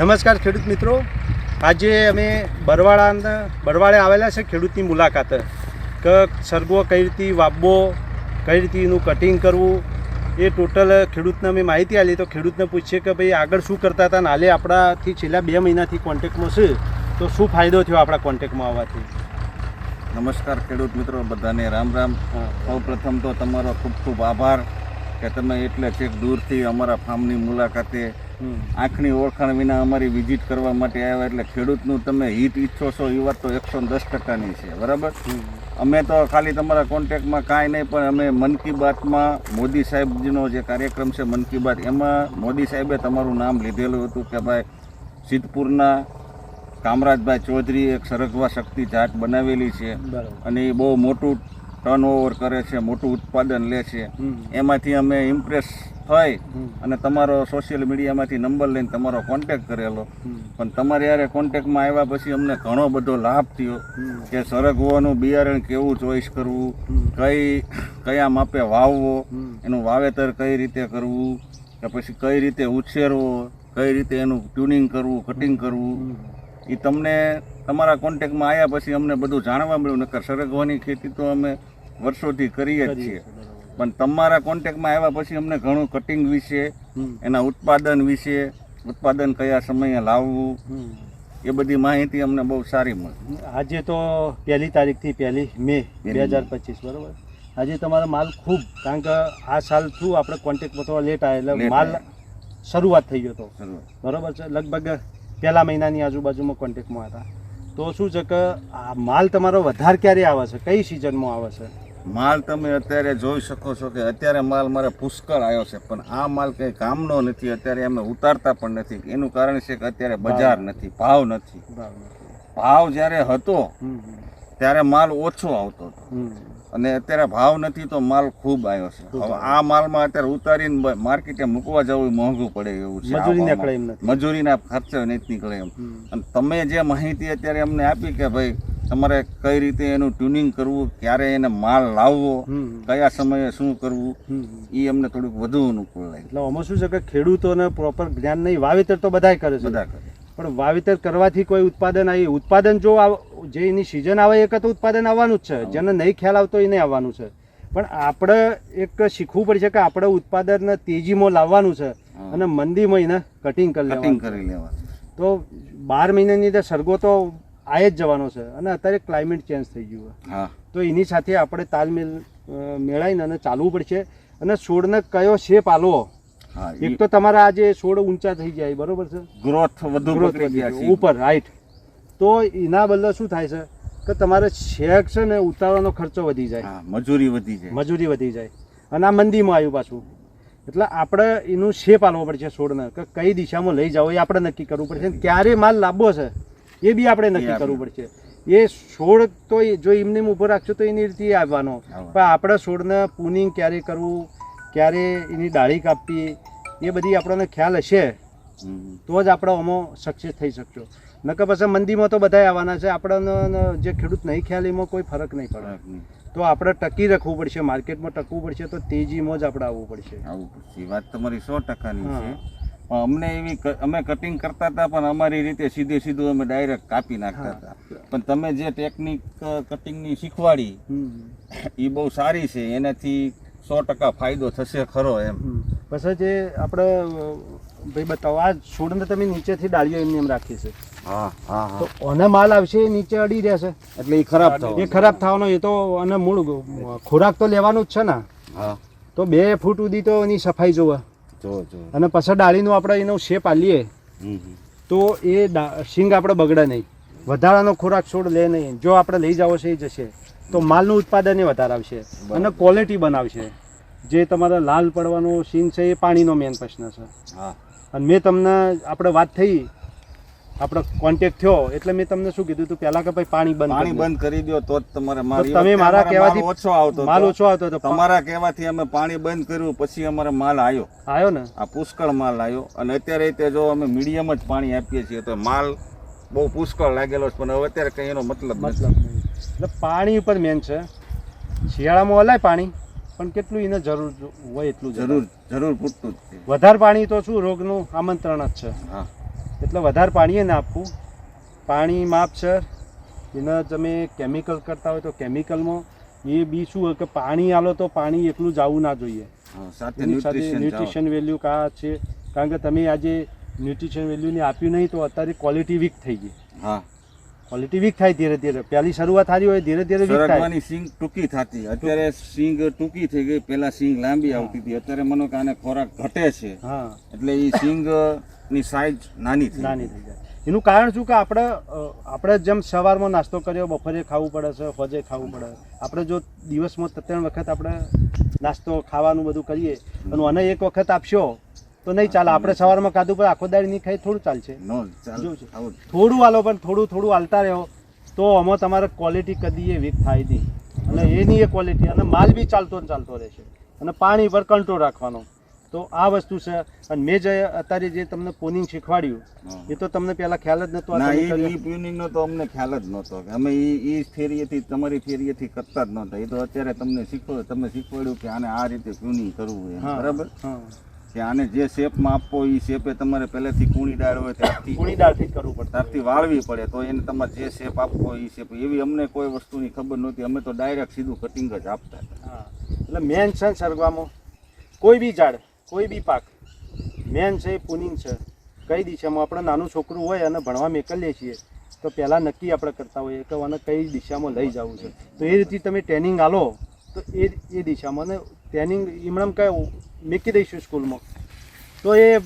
નમસ્કાર ખેડૂત મિત્રો. આજે અમે બરવાળાના બરવાળે આવેલા છે ખેડૂતની મુલાકાતે. કે સરગવો કઈ રીતે વાવવો કઈ રીતે એનું કટિંગ કરવું એ ટોટલ ખેડૂતને અમે માહિતી આપી. તો ખેડૂતને પૂછીએ કે ભાઈ આગળ શું કરતા હતા ને હાલે આપણાથી છેલ્લા બે મહિનાથી કોન્ટેક્ટમાં છે. તો શું ફાયદો થયો આપણા કોન્ટેક્ટમાં આવવાથી? નમસ્કાર ખેડૂત મિત્રો બધાને રામ રામ. સૌ પ્રથમ તો તમારો ખૂબ ખૂબ આભાર કે તમે એટલે છેક દૂરથી અમારા ફાર્મની મુલાકાતે. આંખની ઓળખાણ વિના અમારી વિઝિટ કરવા માટે આવ્યા એટલે ખેડૂતનું તમે હિત ઈચ્છો છો એ વાત તો એકસો દસ ટકાની છે બરાબર? અમે તો ખાલી તમારા કોન્ટેક્ટમાં કાંઈ નહીં પણ અમે મન કી બાતમાં મોદી સાહેબજીનો જે કાર્યક્રમ છે મન કી બાત એમાં મોદી સાહેબે તમારું નામ લીધેલું હતું કે ભાઈ સિદ્ધપુરના કામરાજભાઈ ચૌધરી એક સરગવા શક્તિ જાત બનાવેલી છે અને એ બહુ મોટું ટર્ન ઓવર કરે છે મોટું ઉત્પાદન લે છે. એમાંથી અમે ઇમ્પ્રેસ થઈ અને તમારો સોશિયલ મીડિયામાંથી નંબર લઈને તમારો કોન્ટેક્ટ કરેલો. પણ તમારે યારે કોન્ટેક્ટમાં આવ્યા પછી અમને ઘણો બધો લાભ થયો. કે સરગવાનું બિયારણ કેવું ચોઈસ કરવું કઈ કયા માપે વાવવો એનું વાવેતર કઈ રીતે કરવું કે પછી કઈ રીતે ઉછેરવો કઈ રીતે એનું ટ્યુનિંગ કરવું કટિંગ કરવું. એ તમને તમારા કોન્ટેક્ટમાં આવ્યા પછી અમને બધું જાણવા મળ્યું નકર સરગવાની ખેતી તો અમે વર્ષોથી કરીએ જ છીએ. પણ તમારા કોન્ટેક્ટમાં આવ્યા પછી અમને ઘણું કટિંગ વિશે એના ઉત્પાદન વિશે ઉત્પાદન કયા સમયે લાવવું એ બધી માહિતી અમને બહુ સારી મળી. આજે તો પહેલી તારીખથી પહેલી મે બે હજાર પચીસ બરાબર? આજે તમારો માલ ખૂબ કારણ કે આ સાલ થ્રુ આપણે કોન્ટેક્ટ થોડો લેટ આવે એટલે માલ શરૂઆત થઈ ગયો હતો. બરાબર છે? લગભગ પહેલા મહિનાની આજુબાજુમાં કોન્ટેક્ટમાં હતા. તો શું છે કે આ માલ તમારો વધારે ક્યારે આવે છે? કઈ સિઝનમાં આવે છે? માલ તમે અત્યારે જોઈ શકો છો કે અત્યારે માલ મારે પુષ્કળ આવ્યો છે પણ આ માલ કંઈ કામનો નથી. અત્યારે અમે ઉતારતા પણ નથી. એનું કારણ છે કે અત્યારે બજાર નથી ભાવ નથી. ભાવ જ્યારે હતો ત્યારે માલ ઓછો આવતો હતો. અને અત્યારે ભાવ નથી તો માલ ખૂબ આવ્યો છે. હવે આ માલમાં અત્યારે ઉતારીને માર્કેટે મૂકવા જવું મોંઘું પડે એવું છે. મજૂરીના ખર્ચો નથી નીકળે એમ. અને તમે જે માહિતી અત્યારે અમને આપી કે ભાઈ તમારે કઈ રીતે એનું ટ્યુનિંગ કરવું ક્યારે એને માલ લાવવો કયા સમયે શું કરવું એ અમને થોડુંક વધુ અનુકૂળ લાગે. એટલે આમાં શું છે કે ખેડૂતોને પ્રોપર જ્ઞાન નહીં વાવેતર તો બધાય કરે છે. બધા કરે. પણ વાવેતર કરવાથી કોઈ ઉત્પાદન આવી ઉત્પાદન જો આવ- જે એની સિઝન આવે એક તો ઉત્પાદન આવવાનું જ છે. જેને નહીં ખ્યાલ આવતો એને આવવાનું છે. પણ આપણે એક શીખવું પડશે કે આપણે ઉત્પાદન તેજીમાં લાવવાનું છે અને મંદીમાં એને કટિંગ કરી કટિંગ લેવાનું કરી લેવાનું તો બાર મહિનાની અંદર સરગો તો આ જ જવાનો છે અને અત્યારે ક્લાઇમેટ ચેન્જ થઈ ગયું છે. હા. તો એની સાથે આપણે તાલમેલ મેળાવીને અને ચાલવું પડશે. અને છોડને કયો શેપ આલવો? એક તો તમારા આજે છોડ ઊંચા થઈ જાય બરોબર છે? ગ્રોથ વધુ ઉપર રાઈટ તો એના બદલે શું થાય છે કે તમારે શેક છે ને ઉતારવાનો ખર્ચો વધી જાય. મજૂરી વધી જાય. મજૂરી વધી જાય. અને આ મંદીમાં આવ્યું પાછું. એટલે આપણે એનું શેપ આલવો પડશે છોડને કે કઈ દિશામાં લઈ જાવ એ આપણે નક્કી કરવું પડશે. ક્યારે માલ લાંબો છે એ બી આપણે નક્કી કરવું પડશે. એ છોડ તો જો એમને એમ ઊભો રાખશો તો એની રીતે આવવાનો. આવવાનો. પણ આપણે છોડને પુનિંગ ક્યારે કરવું ક્યારે એની ડાળી કાપવી એ બધી આપણને ખ્યાલ હશે. તો જ આપણે આમાં સક્સેસ થઈ શકશો. નકર પછી મંદીમાં તો બધાય આવવાના છે. આપણને જે ખેડૂત નહીં ખ્યાલ એમાં કોઈ ફરક નહીં પડે. તો આપણે ટકી રાખવું પડશે માર્કેટમાં ટકવું પડશે તો તેજીમાં જ આપણે આવવું પડશે. આવવું પડશે વાત તમારી સો ટકાની છે. પણ અમને એવી અમે કટિંગ કરતા હતા પણ અમારી રીતે સીધે સીધું અમે ડાયરેક્ટ કાપી નાખતા હતા. પણ તમે જે ટેકનિક કટિંગની શીખવાડી એ બહુ સારી છે. એનાથી સો ટકા ફાયદો થશે ખરો એમ. પછી જે આપણે ભાઈ બતાવો આ છોડને તમે નીચેથી ડાળીઓ એમની એમ રાખી છે. હા હા તો ઓને માલ આવશે એ નીચે અડી રહેશે. એટલે એ ખરાબ થયો એ ખરાબ થવાનો એ તો અને મૂળ ખોરાક તો લેવાનું જ છે ને. હા. તો બે ફૂટ સુધી તો એની સફાઈ જોવે. જો જો. અને પછી ડાળીનું આપણે એનો શેપ આલીએ. તો એ સિંગ શીંગ આપણે બગડે નહીં. વધારાનો ખોરાક છોડ લે નહીં. જો આપણે લઈ જાવો છે એ જશે. તો માલનું ઉત્પાદન એ વધારે આવશે. અને ક્વોલિટી બનાવશે. જે તમારા લાલ પડવાનો સીન છે એ પાણીનો મેન પ્રશ્ન છે. હા. અને મેં તમને આપણે વાત થઈ આપણો કોન્ટેક્ટ થયો એટલે મેં તમને શું કીધું તું પહેલા કે ભાઈ પાણી બંધ પાણી બંધ કરી દો તો જ તમારે તમે મારા કહેવાથી ઓછો આવતો માલ ઓછો આવતો હતો. તમારા કહેવાથી અમે પાણી બંધ કર્યું પછી અમારે માલ આવ્યો આવ્યો ને? આ પુષ્કળ માલ આવ્યો અને અત્યારે તે જો અમે મીડિયમ જ પાણી આપીએ છીએ તો માલ બહુ પુષ્કળ લાગેલો છે પણ હવે અત્યારે કંઈ એનો મતલબ મતલબ એટલે પાણી ઉપર મેન છે. શિયાળામાં અલાય પાણી. પણ કેટલું એને જરૂર હોય એટલું જરૂર જરૂર પૂરતું વધારે પાણી તો શું રોગનું આમંત્રણ જ છે. હા. એટલે વધારે પાણીએ ના આપવું. પાણી માપ છે. એને તમે કેમિકલ કરતા હોય તો કેમિકલમાં એ બી શું હોય કે પાણી આલો તો પાણી એટલું જવું ના જોઈએ. સાથે એની ન્યુટ્રિશન વેલ્યુ કા છે? કારણ કે તમે આજે ન્યુટ્રિશન વેલ્યુની આપ્યું નહીં તો અત્યારે ક્વોલિટી વીક થઈ ગઈ. હા. ક્વોલિટી વીક થાય ધીરે ધીરે. પહેલી શરૂઆત સારી હોય ધીરે ધીરે વીક થાય. સિંગ ટૂંકી થતી. અત્યારે સિંગ ટૂંકી થઈ ગઈ પેલા સિંગ લાંબી આવતી હતી. અત્યારે મને કે આને ખોરાક ઘટે છે. હા. એટલે એ સિંગની સાઈઝ નાની થઈ નાની થઈ જાય એનું કારણ શું કે આપણે આપણે જેમ સવારમાં નાસ્તો કર્યો બપોરે ખાવું પડે છે ફજે ખાવું પડે. આપણે જો દિવસમાં ત્રણ વખત આપણે નાસ્તો ખાવાનું બધું કરીએ અને આને એક વખત આપશો તો નહીં ચાલે. આપણે સવારમાં ખાધું પણ આખો દાડી નહીં ખાઈ થોડું ચાલશે. થોડું હાલો પણ થોડું થોડું હાલતા રહ્યો તો આમાં તમારે ક્વોલિટી કદી એ વીક થાય નહીં. અને એની એ ક્વોલિટી અને માલ બી ચાલતો ને ચાલતો રહેશે. અને પાણી પર કંટ્રોલ રાખવાનો. તો આ વસ્તુ છે. અને મેં જે અત્યારે જે તમને પોનિંગ શીખવાડ્યું એ તો તમને પેલા ખ્યાલ જ નતો એ. નો તો અમને ખ્યાલ જ નહોતો. કે અમે એ થિયરીથી તમારી થિયરીથી કરતા જ નહોતા. એ તો અત્યારે તમને શીખવ તમે શીખવાડ્યું કે આને આ રીતે પ્યુનિંગ કરવું બરાબર? કે આને જે શેપમાં આપવો એ શેપે તમારે પહેલેથી કૂણી દાળ હોય ત્યારથી કુણી દાળથી જ કરવું પડે. ત્યારથી વાળવી પડે તો એને તમારે જે શેપ આપવો એ શેપ. એવી અમને કોઈ વસ્તુની ખબર નહોતી. અમે તો ડાયરેક્ટ સીધું કટિંગ જ આપતા હતા. હા. એટલે મેન છે ને સરગવામાં? કોઈ બી ઝાડ કોઈ બી પાક. મેન છે એ પુનિંગ છે. કઈ દિશામાં? આપણે નાનું છોકરું હોય અને ભણવા મેકલીએ છીએ તો પહેલાં નક્કી આપણે કરતા હોઈએ કે આને કઈ દિશામાં લઈ જવું છે. તો એ રીતે તમે ટ્રેનિંગ આલો તો એ એ દિશામાં ને ટ્રેનિંગ એમણે કહે મૂકી દઈશું સ્કૂલમાં. તો એ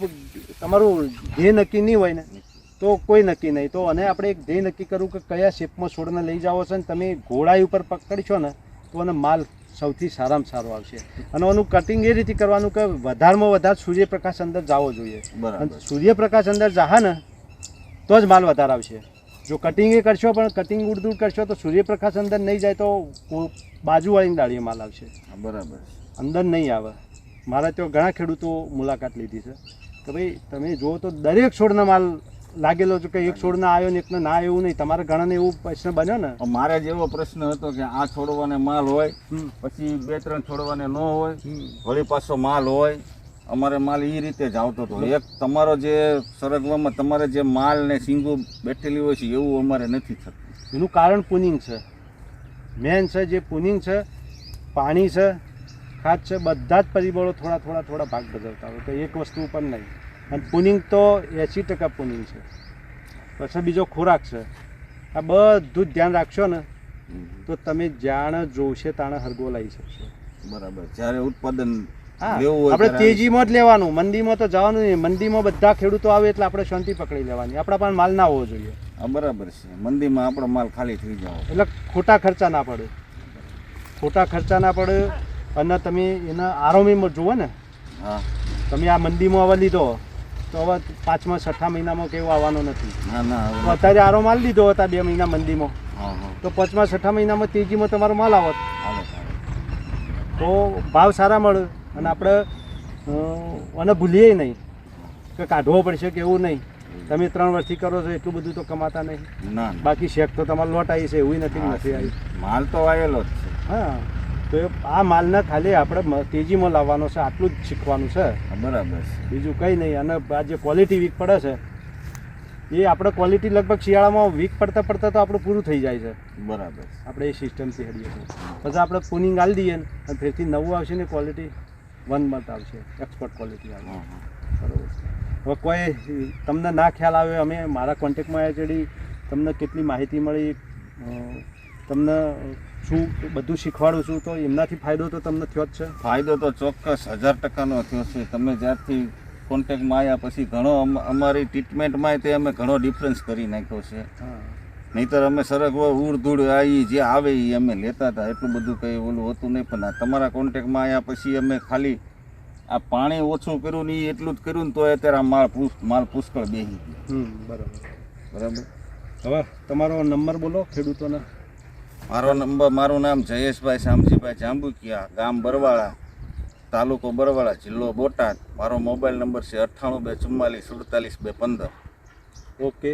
તમારું ધ્યેય નક્કી નહીં હોય ને તો કોઈ નક્કી નહીં. તો અને આપણે એક ધ્યેય નક્કી કરવું કે કયા શેપમાં છોડને લઈ જાઓ છો ને તમે ઘોડાઈ ઉપર પકડશો ને તો અને માલ સૌથી સારામાં સારો આવશે. અને એનું કટિંગ એ રીતે કરવાનું કે વધારમાં વધારે સૂર્યપ્રકાશ અંદર જવો જોઈએ. સૂર્યપ્રકાશ અંદર જાહે ને તો જ માલ વધારે આવશે. જો કટિંગ એ કરશો પણ કટિંગ ઉડદૂર કરશો તો સૂર્યપ્રકાશ અંદર નહીં જાય તો બાજુવાળીની દાળીએ માલ આવશે. બરાબર. અંદર નહીં આવે. મારા ત્યાં ઘણા ખેડૂતો મુલાકાત લીધી છે. કે ભાઈ તમે જુઓ તો દરેક છોડનો માલ લાગેલો છે કે એક છોડના આવ્યો ને એકને ના એવું નહીં. તમારે ઘણાને એવું પ્રશ્ન બન્યો ને? મારે જેવો પ્રશ્ન હતો કે આ છોડવાને માલ હોય પછી બે ત્રણ છોડવાને ન હોય. વળી પાછો માલ હોય અમારે માલ એ રીતે જ આવતો હતો. એક તમારો જે સરગવામાં તમારે જે માલ ને સિંગુ બેઠેલી હોય છે એવું અમારે નથી થતું. એનું કારણ પુનિંગ છે. મેન છે જે પુનિંગ છે પાણી છે ખાદ છે બધા જ પરિબળો થોડા થોડા થોડા ભાગ ભજવતા હોય તો એક વસ્તુ પણ નહીં. અને પુનિંગ તો એંસી ટકા પુનિંગ છે. પછી બીજો ખોરાક છે. આ બધું જ ધ્યાન રાખશો ને તો તમે જાણ જોશે તાણે હરગો લઈ શકશો. બરાબર. જ્યારે ઉત્પાદન આપણે તેજીમાં જ લેવાનું મંદીમાં તો જવાનું નહીં. મંદીમાં બધા ખેડૂતો આવે એટલે આપણે શાંતિ પકડી લેવાની. આપણા પણ માલ ના હોવો જોઈએ. બરાબર છે. મંદીમાં આપણો માલ ખાલી થઈ જાય એટલે ખોટા ખર્ચા ના પડે. ખોટા ખર્ચા ના પડે. અને તમે એના આરોમીમાં જુઓ ને. હા. તમે આ મંદીમાં હવે લીધો તો હવે પાંચમા છઠ્ઠા મહિનામાં કેવું આવવાનો નથી. તો અત્યારે આરો માલ લીધો હતા બે મહિના મંદીમાં. તો પાંચમા છઠ્ઠા મહિનામાં તેજીમાં તમારો માલ આવત. તો ભાવ સારા મળે અને આપણે અને ભૂલીએ નહીં. કે કાઢવો પડશે કે એવું નહીં. તમે ત્રણ વર્ષથી કરો છો એટલું બધું તો કમાતા નહીં. બાકી શેક તો તમારે લોટ આવી છે એવું નથી નથી આવી માલ તો આવેલો જ છે. હા. તો આ માલને ખાલી આપણે તેજીમાં લાવવાનો છે આટલું જ શીખવાનું છે. બરાબર બીજું કંઈ નહીં. અને આ જે ક્વોલિટી વીક પડે છે એ આપણે ક્વોલિટી લગભગ શિયાળામાં વીક પડતા પડતા તો આપણું પૂરું થઈ જાય છે. બરાબર આપણે એ સિસ્ટમથી હડીએ છીએ. પછી આપણે પુનિંગ આલી દઈએ ને અને ફેરથી નવું આવશે ને ક્વોલિટી વન મંથ આવશે. એક્સપોર્ટ ક્વોલિટી આવશે હા હવે કોઈ તમને ના ખ્યાલ આવે અમે મારા કોન્ટેક્ટમાં આવ્યા ચડી તમને કેટલી માહિતી મળી તમને શું બધું શીખવાડું છું તો એમનાથી ફાયદો તો તમને થયો જ છે? ફાયદો તો ચોક્કસ હજાર ટકાનો થયો છે. તમે જ્યારથી કોન્ટેક્ટમાં આવ્યા પછી ઘણો અમ- અમારી ટ્રીટમેન્ટમાં તે અમે ઘણો ડિફરન્સ કરી નાખ્યો છે. નહીતર અમે સરગ ઉડધૂળ આવી જે આવે એ અમે લેતા હતા. એટલું બધું કંઈ ઓલું હતું નહીં. પણ તમારા કોન્ટેક્ટમાં આવ્યા પછી અમે ખાલી આ પાણી ઓછું કર્યું ને એટલું જ કર્યું ને તો અત્યારે આ માલ માલ પુષ્કળ બેસી ગયો. બરાબર. બરાબર? હવે તમારો નંબર બોલો ખેડૂતોને. મારો નંબર, મારું નામ જયેશભાઈ શામજીભાઈ જાંબુકિયા, ગામ બરવાળા, તાલુકો બરવાળા, જિલ્લો બોટાદ. મારો મોબાઈલ નંબર છે અઠ્ઠાણું બે ચુમ્માલીસ સુડતાલીસ બે પંદર. ઓકે.